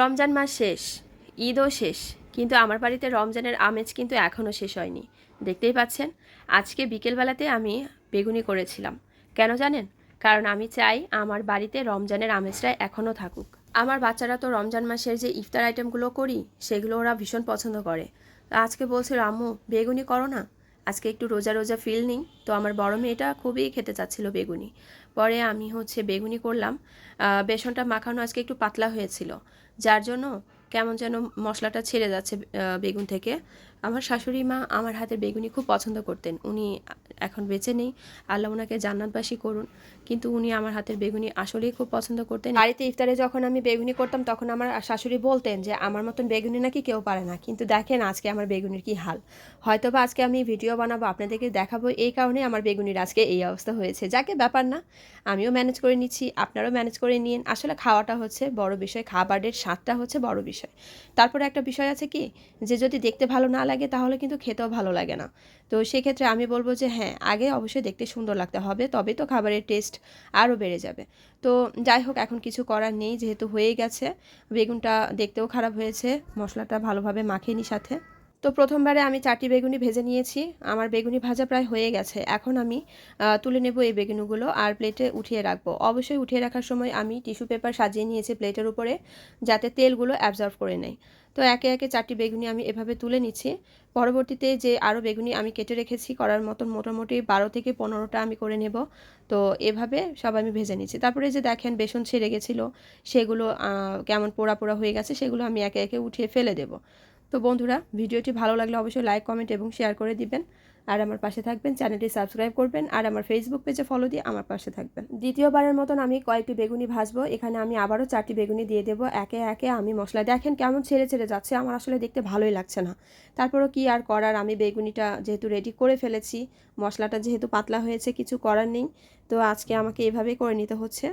রমজান মাস শেষ, ঈদও শেষ, কিন্তু আমার বাড়িতে রমজানের আমেজ কিন্তু এখনও শেষ হয়নি। দেখতেই পাচ্ছেন, আজকে বিকেলবেলাতে আমি বেগুনি করেছিলাম। কেন জানেন? কারণ আমি চাই আমার বাড়িতে রমজানের আমেজটা এখনও থাকুক। আমার বাচ্চারা তো রমজান মাসের যে ইফতার আইটেমগুলো করি, সেগুলো ওরা ভীষণ পছন্দ করে। আজকে বলছিল আম্মু বেগুনি করো না। আজকে একটু রোজা রোজা ফিল নিই। তো আমার বড় মেয়েটা খুবই খেতে চাচ্ছিল বেগুনি। পরে আমি হচ্ছে বেগুনি করলাম। বেসনটা মাখানো আজকে একটু পাতলা হয়েছিল। যার জন্য কেমন যেন মশলাটা ছেড়ে যাচ্ছে বেগুন থেকে। আমার শাশুড়ি মা আমার হাতের বেগুনি খুব পছন্দ করতেন। উনি এখন বেঁচে নেই। আল্লাহ ওনাকে জান্নাতবাসী করুন। কিন্তু উনি আমার হাতের বেগুনি আসলেই খুব পছন্দ করতেন। বাড়িতে ইফতারে যখন আমি বেগুনি করতাম, তখন আমার শাশুড়ি বলতেন যে, আমার মতন বেগুনি নাকি কেউ পারে না। কিন্তু দেখেন, আজকে আমার বেগুনির কি হাল। হয়তো বা আজকে আমি ভিডিও বানাবো, আপনাদেরকে দেখাবো এই কারণে আমার বেগুনির আজকে এই অবস্থা হয়েছে। যাকে ব্যাপার না, আমিও ম্যানেজ করে নিচ্ছি, আপনারাও ম্যানেজ করে নিন। আসলে খাওয়াটা হচ্ছে বড় বিষয়, খাবারের স্বাদটা হচ্ছে বড় বিষয়। তারপরে একটা বিষয় আছে কি, যে যদি দেখতে ভালো না লাগে তাহলে কিন্তু খেতেও ভালো লাগে না। তো সেক্ষেত্রে আমি বলব যে হ্যাঁ আগে অবশ্যই দেখতে সুন্দর লাগতে হবে, তবে তো খাবারের টেস্ট আরও বেড়ে যাবে। তো যাই হোক, এখন কিছু করার নেই, যেহেতু হয়ে গেছে, বেগুনটা দেখতেও খারাপ হয়েছে, মশলাটা ভালোভাবে মাখেনি সাথে। তো প্রথমবারে আমি চারটি বেগুনি ভেজে নিয়েছি। আমার বেগুনি ভাজা প্রায় হয়ে গেছে। এখন আমি তুলে নেব এই বেগুনিগুলো আর প্লেটে উঠিয়ে রাখব। অবশ্যই উঠিয়ে রাখার সময় আমি টিস্যু পেপার সাজিয়ে নিয়েছি প্লেটের উপরে, যাতে তেলগুলো অ্যাবজর্ব করে নেয়। তো একে একে চারটি বেগুনি আমি এভাবে তুলে নিচ্ছি। পরবর্তীতে যে আরও বেগুনি আমি কেটে রেখেছি করার মতন মোটামুটি বারো থেকে পনেরোটা আমি করে নেব। তো এভাবে সব আমি ভেজে নিচ্ছি। তারপরে যে দেখেন, বেসন ছেড়ে গেছিল, সেগুলো কেমন পোড়া পোড়া হয়ে গেছে, সেগুলো আমি একে একে উঠিয়ে ফেলে দেবো। তো বন্ধুরা, ভিডিওটি ভালো লাগলে অবশ্যই লাইক কমেন্ট এবং শেয়ার করে দিবেন। আর আমার পাশে থাকবেন, চ্যানেলটি সাবস্ক্রাইব করবেন, আর আমার ফেসবুক পেজে ফলো দিয়ে আমার পাশে থাকবেন। দ্বিতীয়বারের মতন আমি কয়েকটি বেগুনি ভাজবো। এখানে আমি আবারও চারটি বেগুনি দিয়ে দেবো। একে একে আমি মশলা, দেখেন কেমন ছেড়ে ছেড়ে যাচ্ছে, আমার আসলে দেখতে ভালোই লাগছে না। তারপরও কি আর করার? আমি বেগুনিটা যেহেতু রেডি করে ফেলেছি, মশলাটা যেহেতু পাতলা হয়েছে, কিছু করার নেই। তো আজকে আমাকে এভাবেই করে নিতে হচ্ছে।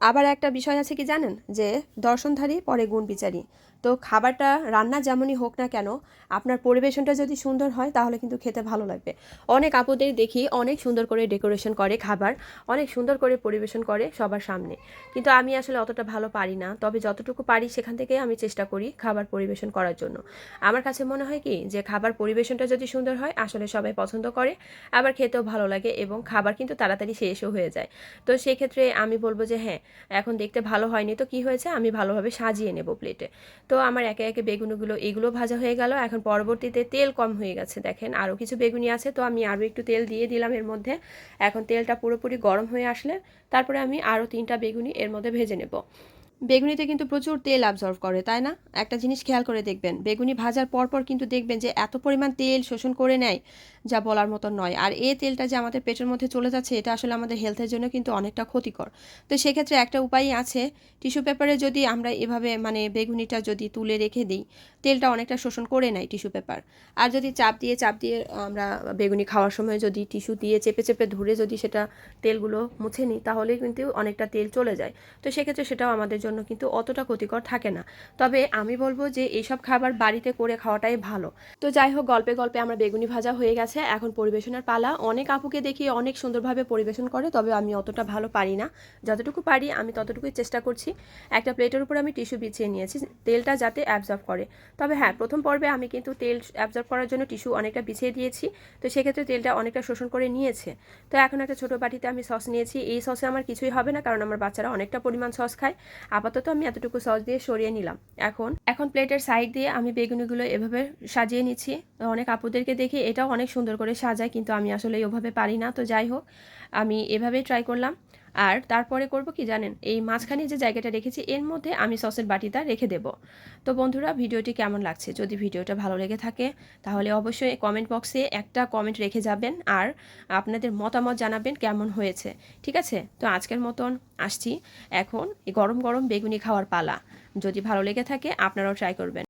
আবার একটা বিষয় আছে কি জানেন? যে দর্শনধারী, পরে গুণ বিচারী। তো খাবারটা, রান্না যেমনই হোক না কেন, আপনার পরিবেশনটা যদি সুন্দর হয়, তাহলে কিন্তু খেতে ভালো লাগবে। অনেক আপুদের দেখি অনেক সুন্দর করে ডেকোরেশন করে খাবার, অনেক সুন্দর করে পরিবেশন করে সবার সামনে। কিন্তু আমি আসলে অতটা ভালো পারি না। তবে যতটুকু পারি সেখান থেকে আমি চেষ্টা করি খাবার পরিবেশন করার জন্য। আমার কাছে মনে হয় কি, যে খাবার পরিবেশনটা যদি সুন্দর হয়, আসলে সবাই পছন্দ করে, আবার খেতেও ভালো লাগে এবং খাবার কিন্তু তাড়াতাড়ি শেষও হয়ে যায়। তো সেক্ষেত্রে আমি বলব যে হ্যাঁ এখন দেখতে ভালো হয়নি, তো কি হয়েছে? আমি ভালোভাবে সাজিয়ে নেব প্লেটে তো আমার একে একে বেগুনগুলো, এগুলো ভাজা হয়ে গেল। এখন পরবর্তীতে তেল কম হয়ে গেছে, দেখেন। আরও কিছু বেগুনি আছে, তো আমি আরও একটু তেল দিয়ে দিলাম এর মধ্যে। এখন তেলটা পুরোপুরি গরম হয়ে আসলে তারপরে আমি আরও তিনটা বেগুনি এর মধ্যে ভেজে নেব। বেগুনিতে কিন্তু প্রচুর তেল অ্যাবজর্ভ করে, তাই না? একটা জিনিস খেয়াল করে দেখবেন, বেগুনি ভাজার পরপর কিন্তু দেখবেন যে এত পরিমাণ তেল শোষণ করে নেয় যা বলার মতো নয়। আর এই তেলটা যে আমাদের পেটের মধ্যে চলে যাচ্ছে, এটা আসলে আমাদের হেলথের জন্য কিন্তু অনেকটা ক্ষতিকর। তো সেক্ষেত্রে একটা উপায় আছে টিস্যু পেপারে যদি আমরা এভাবে মানে বেগুনিটা যদি তুলে রেখে দিই, তেলটা অনেকটা শোষণ করে নেয় টিস্যু পেপার আর যদি চাপ দিয়ে চাপ দিয়ে আমরা বেগুনি খাওয়ার সময় যদি টিস্যু দিয়ে চেপে চেপে ধরে যদি সেটা তেলগুলো মুছে নিই তাহলে কিন্তু অনেকটা তেল চলে যায়। তো সেক্ষেত্রে সেটাও আমাদের জন্য কিন্তু অতটা ক্ষতিকর থাকে না। তবে আমি বলব যে, এইসব খাবার বাড়িতে করে খাওয়াটাই ভালো। তো যাই হোক, গল্পে গল্পে আমরা বেগুনি ভাজা হয়ে গেছে। এখন পরিবেশনের পালা। অনেক আপুকে দেখি অনেক সুন্দরভাবে পরিবেশন করে, তবে আমি অতটা ভালো পারি না। যতটুকু পারি, আমি ততটুকুই চেষ্টা করছি। একটা প্লেটের উপর আমি টিস্যু বিছিয়ে নিয়েছি, তেলটা যাতে অ্যাবজর্ব করে। তবে হ্যাঁ প্রথম পর্বে আমি কিন্তু তেল অ্যাবজর্ব করার জন্য টিস্যু অনেকটা বিছিয়ে দিয়েছি। তো সেক্ষেত্রে তেলটা অনেকটা শোষণ করে নিয়েছে। তো এখন একটা ছোটো বাটিতে আমি সস নিয়েছি। এই সসে আমার কিছুই হবে না, কারণ আমার বাচ্চারা অনেকটা পরিমাণ সস খায়। আপাতত আমি এতটুকু সস দিয়ে সরিয়ে নিলাম। এখন এখন প্লেটের সাইড দিয়ে আমি বেগুনিগুলো এভাবে সাজিয়ে নিচ্ছি। অনেক আপুদেরকে দেখি, এটাও অনেক সুন্দর করে সাজায়, কিন্তু আমি আসলে ওভাবে পারি না। তো যাই হোক, আমি এভাবেই ট্রাই করলাম। আর তারপরে করব কি জানেন, এই মাঝখানে যে জায়গাটা রেখেছি, এর মধ্যে আমি সসের বাটিটা রেখে দেব। তো বন্ধুরা, ভিডিওটি কেমন লাগছে? যদি ভিডিওটা ভালো লেগে থাকে, তাহলে অবশ্যই কমেন্ট বক্সে একটা কমেন্ট রেখে যাবেন আর আপনাদের মতামত জানাবেন কেমন হয়েছে। ঠিক আছে? তো আজকের মতন আসছি। এখন গরম গরম বেগুনি খাওয়ার পালা। যদি ভালো লেগে থাকে, আপনারাও ট্রাই করবেন।